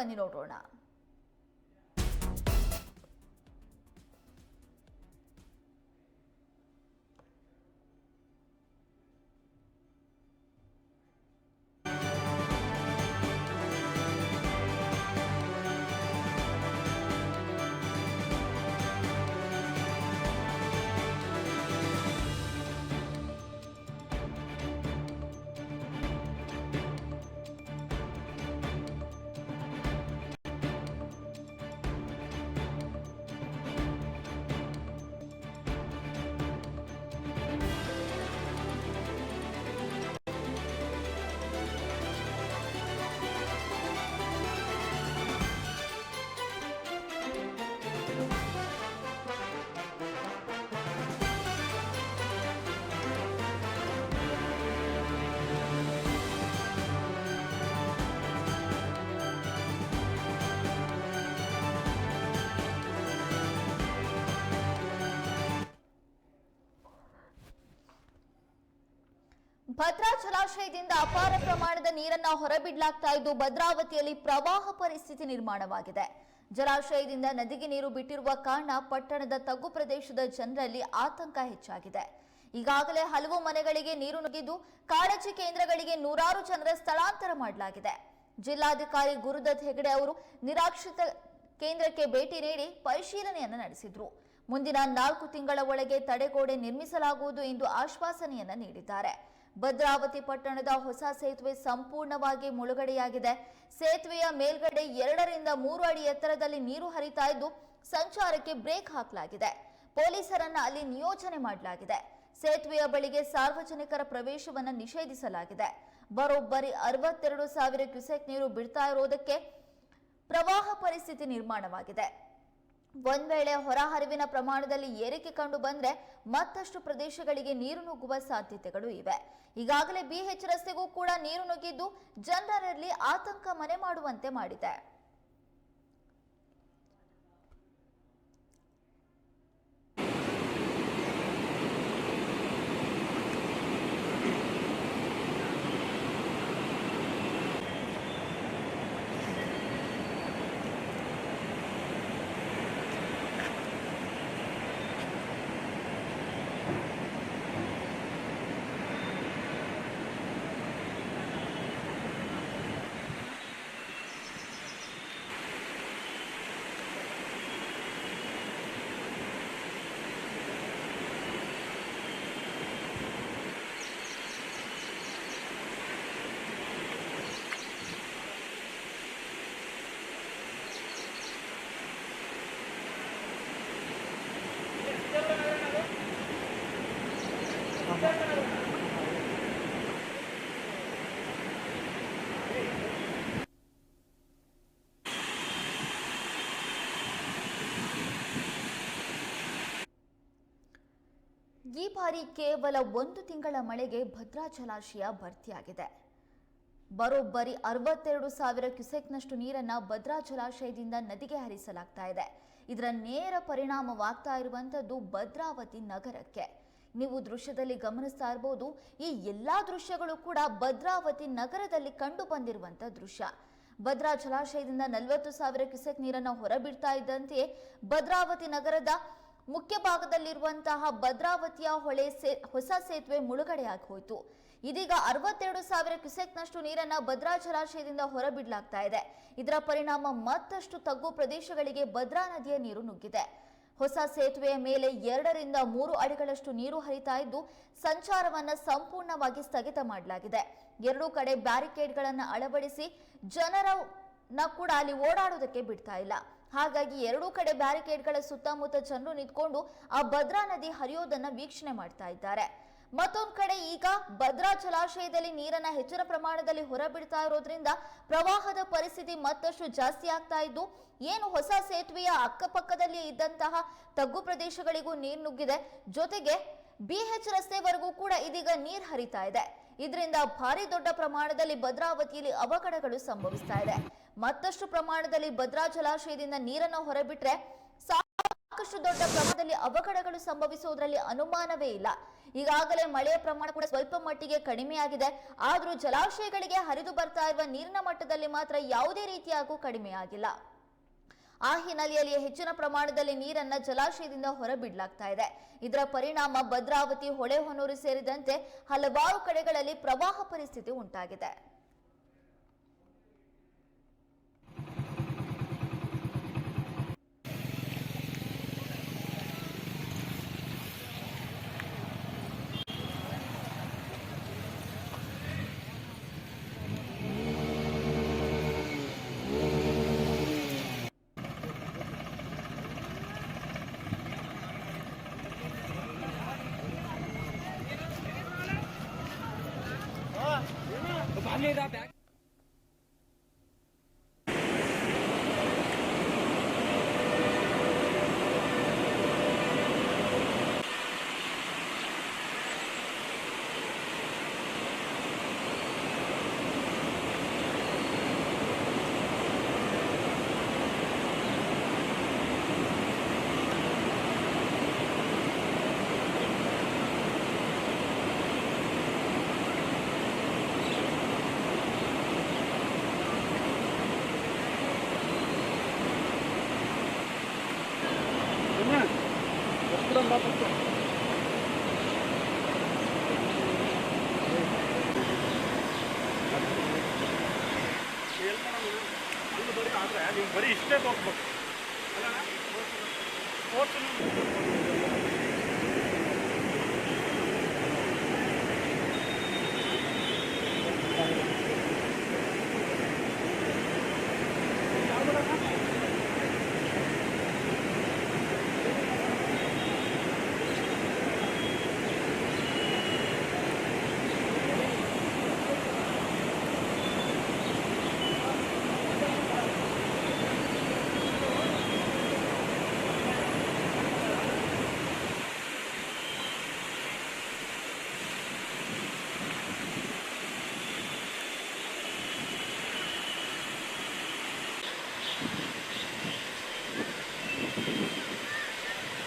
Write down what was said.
把你绕着转。ಭದ್ರಾ ಜಲಾಶಯದಿಂದ ಅಪಾರ ಪ್ರಮಾಣದ ನೀರನ್ನ ಹೊರಬಿಡಲಾಗ್ತಾ ಇದ್ದು ಭದ್ರಾವತಿಯಲ್ಲಿ ಪ್ರವಾಹ ಪರಿಸ್ಥಿತಿ ನಿರ್ಮಾಣವಾಗಿದೆ. ಜಲಾಶಯದಿಂದ ನದಿಗೆ ನೀರು ಬಿಟ್ಟಿರುವ ಕಾರಣ ಪಟ್ಟಣದ ತಗ್ಗು ಪ್ರದೇಶದ ಜನರಲ್ಲಿ ಆತಂಕ ಹೆಚ್ಚಾಗಿದೆ. ಈಗಾಗಲೇ ಹಲವು ಮನೆಗಳಿಗೆ ನೀರು ನುಗ್ಗಿದ್ದು ಕಾಳಜಿ ಕೇಂದ್ರಗಳಿಗೆ ನೂರಾರು ಜನರ ಸ್ಥಳಾಂತರ ಮಾಡಲಾಗಿದೆ. ಜಿಲ್ಲಾಧಿಕಾರಿ ಗುರುದತ್ ಹೆಗಡೆ ಅವರು ನಿರಾಶ್ರಿತ ಕೇಂದ್ರಕ್ಕೆ ಭೇಟಿ ನೀಡಿ ಪರಿಶೀಲನೆಯನ್ನು ನಡೆಸಿದ್ರು. ಮುಂದಿನ ನಾಲ್ಕು ತಿಂಗಳ ಒಳಗೆ ತಡೆಗೋಡೆ ನಿರ್ಮಿಸಲಾಗುವುದು ಎಂದು ಆಶ್ವಾಸನೆಯನ್ನ ನೀಡಿದ್ದಾರೆ. ಭದ್ರಾವತಿ ಪಟ್ಟಣದ ಹೊಸ ಸೇತುವೆ ಸಂಪೂರ್ಣವಾಗಿ ಮುಳುಗಡೆಯಾಗಿದೆ. ಸೇತುವೆಯ ಮೇಲ್ಗಡೆ ಎರಡರಿಂದ ಮೂರು ಅಡಿ ಎತ್ತರದಲ್ಲಿ ನೀರು ಹರಿತಾ ಇದ್ದು, ಸಂಚಾರಕ್ಕೆ ಬ್ರೇಕ್ ಹಾಕಲಾಗಿದೆ. ಪೊಲೀಸರನ್ನ ಅಲ್ಲಿ ನಿಯೋಜನೆ ಮಾಡಲಾಗಿದೆ. ಸೇತುವೆಯ ಬಳಿಗೆ ಸಾರ್ವಜನಿಕರ ಪ್ರವೇಶವನ್ನು ನಿಷೇಧಿಸಲಾಗಿದೆ. ಬರೋಬ್ಬರಿ ಅರವತ್ತೆರಡು ಸಾವಿರ ಕ್ಯೂಸೆಕ್ ನೀರು ಬಿಡ್ತಾ ಇರೋದಕ್ಕೆ ಪ್ರವಾಹ ಪರಿಸ್ಥಿತಿ ನಿರ್ಮಾಣವಾಗಿದೆ. ಒಂದ್ ವೇಳೆ ಹೊರಹರಿವಿನ ಪ್ರಮಾಣದಲ್ಲಿ ಏರಿಕೆ ಕಂಡು ಬಂದ್ರೆ ಮತ್ತಷ್ಟು ಪ್ರದೇಶಗಳಿಗೆ ನೀರು ನುಗ್ಗುವ ಸಾಧ್ಯತೆಗಳು ಇವೆ. ಈಗಾಗಲೇ ಬಿಎಚ್ ರಸ್ತೆಗೂ ಕೂಡ ನೀರು ನುಗ್ಗಿದ್ದು ಜನರಲ್ಲಿ ಆತಂಕ ಮನೆ ಮಾಡುವಂತೆ ಮಾಡಿದೆ. ಈ ಬಾರಿ ಕೇವಲ ಒಂದು ತಿಂಗಳ ಮಳೆಗೆ ಭದ್ರಾ ಜಲಾಶಯ ಭರ್ತಿಯಾಗಿದೆ. ಬರೋಬ್ಬರಿ ಅರವತ್ತೆರಡು ಸಾವಿರ ಕ್ಯುಸೆಕ್ನಷ್ಟು ನೀರನ್ನು ಭದ್ರಾ ಜಲಾಶಯದಿಂದ ನದಿಗೆ ಹರಿಸಲಾಗ್ತಾ ಇದೆ. ಇದರ ನೇರ ಪರಿಣಾಮವಾಗ್ತಾ ಇರುವಂಥದ್ದು ಭದ್ರಾವತಿ ನಗರಕ್ಕೆ. ನೀವು ದೃಶ್ಯದಲ್ಲಿ ಗಮನಿಸ್ತಾ ಇರಬಹುದು ಈ ಎಲ್ಲಾ ದೃಶ್ಯಗಳು ಕೂಡ ಭದ್ರಾವತಿ ನಗರದಲ್ಲಿ ಕಂಡು ಬಂದಿರುವಂಥ ದೃಶ್ಯ. ಭದ್ರಾ ಜಲಾಶಯದಿಂದ ನಲವತ್ತು ಸಾವಿರ ಕ್ಯುಸೆಕ್ ನೀರನ್ನು ಹೊರಬಿಡ್ತಾ ಇದ್ದಂತೆಯೇ ಭದ್ರಾವತಿ ನಗರದ ಮುಖ್ಯ ಭಾಗದಲ್ಲಿರುವಂತಹ ಭದ್ರಾವತಿಯ ಹೊಳೆ ಸೇ, ಹೊಸ ಸೇತುವೆ ಮುಳುಗಡೆಯಾಗಿ ಹೋಯಿತು. ಇದೀಗ ಅರವತ್ತೆರಡು ಸಾವಿರ ಕ್ಯುಸೆಕ್ನಷ್ಟು ನೀರನ್ನು ಭದ್ರಾ ಜಲಾಶಯದಿಂದ ಹೊರಬಿಡಲಾಗ್ತಾ ಇದೆ. ಇದರ ಪರಿಣಾಮ ಮತ್ತಷ್ಟು ತಗ್ಗು ಪ್ರದೇಶಗಳಿಗೆ ಭದ್ರಾ ನದಿಯ ನೀರು ನುಗ್ಗಿದೆ. ಹೊಸ ಸೇತುವೆಯ ಮೇಲೆ ಎರಡರಿಂದ ಮೂರು ಅಡಿಗಳಷ್ಟು ನೀರು ಹರಿತಾ ಇದ್ದು, ಸಂಚಾರವನ್ನು ಸಂಪೂರ್ಣವಾಗಿ ಸ್ಥಗಿತ ಮಾಡಲಾಗಿದೆ. ಎರಡೂ ಕಡೆ ಬ್ಯಾರಿಕೇಡ್ಗಳನ್ನು ಅಳವಡಿಸಿ ಜನರನ್ನ ಕೂಡ ಅಲ್ಲಿ ಓಡಾಡೋದಕ್ಕೆ ಬಿಡ್ತಾ ಇಲ್ಲ. ಹಾಗಾಗಿ ಎರಡೂ ಕಡೆ ಬ್ಯಾರಿಕೇಡ್ಗಳ ಸುತ್ತಮುತ್ತ ಜನರು ನಿಂತ್ಕೊಂಡು ಆ ಭದ್ರಾ ನದಿ ಹರಿಯೋದನ್ನ ವೀಕ್ಷಣೆ ಮಾಡ್ತಾ ಇದ್ದಾರೆ. ಮತ್ತೊಂದು ಕಡೆ ಈಗ ಭದ್ರಾ ಜಲಾಶಯದಲ್ಲಿ ನೀರನ್ನ ಹೆಚ್ಚಿನ ಪ್ರಮಾಣದಲ್ಲಿ ಹೊರಬಿಡ್ತಾ ಇರೋದ್ರಿಂದ ಪ್ರವಾಹದ ಪರಿಸ್ಥಿತಿ ಮತ್ತಷ್ಟು ಜಾಸ್ತಿ ಆಗ್ತಾ ಇದ್ದು, ಏನು ಹೊಸ ಸೇತುವೆಯ ಅಕ್ಕಪಕ್ಕದಲ್ಲಿ ಇದ್ದಂತಹ ತಗ್ಗು ಪ್ರದೇಶಗಳಿಗೂ ನೀರು ನುಗ್ಗಿದೆ. ಜೊತೆಗೆ ಬಿಎಚ್ ರಸ್ತೆವರೆಗೂ ಕೂಡ ಇದೀಗ ನೀರು ಹರಿತಾ ಇದೆ. ಇದರಿಂದ ಭಾರಿ ದೊಡ್ಡ ಪ್ರಮಾಣದಲ್ಲಿ ಭದ್ರಾವತಿಯಲ್ಲಿ ಅವಘಡಗಳು ಸಂಭವಿಸ್ತಾ ಇದೆ. ಮತ್ತಷ್ಟು ಪ್ರಮಾಣದಲ್ಲಿ ಭದ್ರಾ ಜಲಾಶಯದಿಂದ ನೀರನ್ನು ಹೊರಬಿಟ್ರೆ ಸಾಕಷ್ಟು ದೊಡ್ಡ ಪ್ರಮಾಣದಲ್ಲಿ ಅವಘಡಗಳು ಸಂಭವಿಸುವುದರಲ್ಲಿ ಅನುಮಾನವೇ ಇಲ್ಲ. ಈಗಾಗಲೇ ಮಳೆಯ ಪ್ರಮಾಣ ಕೂಡ ಸ್ವಲ್ಪ ಮಟ್ಟಿಗೆ ಕಡಿಮೆಯಾಗಿದೆ. ಆದರೂ ಜಲಾಶಯಗಳಿಗೆ ಹರಿದು ಬರ್ತಾ ಇರುವ ನೀರಿನ ಮಟ್ಟದಲ್ಲಿ ಮಾತ್ರ ಯಾವುದೇ ರೀತಿಯಾಗೂ ಕಡಿಮೆಯಾಗಿಲ್ಲ. ಆ ಹಿನ್ನೆಲೆಯಲ್ಲಿ ಹೆಚ್ಚಿನ ಪ್ರಮಾಣದಲ್ಲಿ ನೀರನ್ನ ಜಲಾಶಯದಿಂದ ಹೊರಬಿಡಲಾಗ್ತಾ ಇದೆ. ಇದರ ಪರಿಣಾಮ ಭದ್ರಾವತಿ, ಹೊಳೆಹೊನ್ನೂರು ಸೇರಿದಂತೆ ಹಲವಾರು ಕಡೆಗಳಲ್ಲಿ ಪ್ರವಾಹ ಪರಿಸ್ಥಿತಿ ಉಂಟಾಗಿದೆ. ಅಲ್ಲಿ ಬರೀ ಆದ್ರೆ ನೀವು ಬರೀ ಇಷ್ಟೇ ತೋರಿಸ್ಬೇಕು